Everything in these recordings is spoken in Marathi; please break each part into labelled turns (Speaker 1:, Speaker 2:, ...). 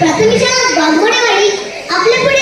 Speaker 1: प्राथमिक शाळा बागमोडेवाडी आपल्या पुढे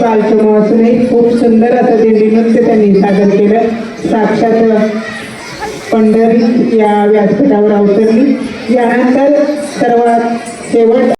Speaker 2: एवढी छोटी बालसमूह असूनही खूप सुंदर असं दिंडी नृत्य त्यांनी सादर केलं. साक्षात पंढरी या व्यासपीठावर अवतरली. यानंतर सर्वात शेवट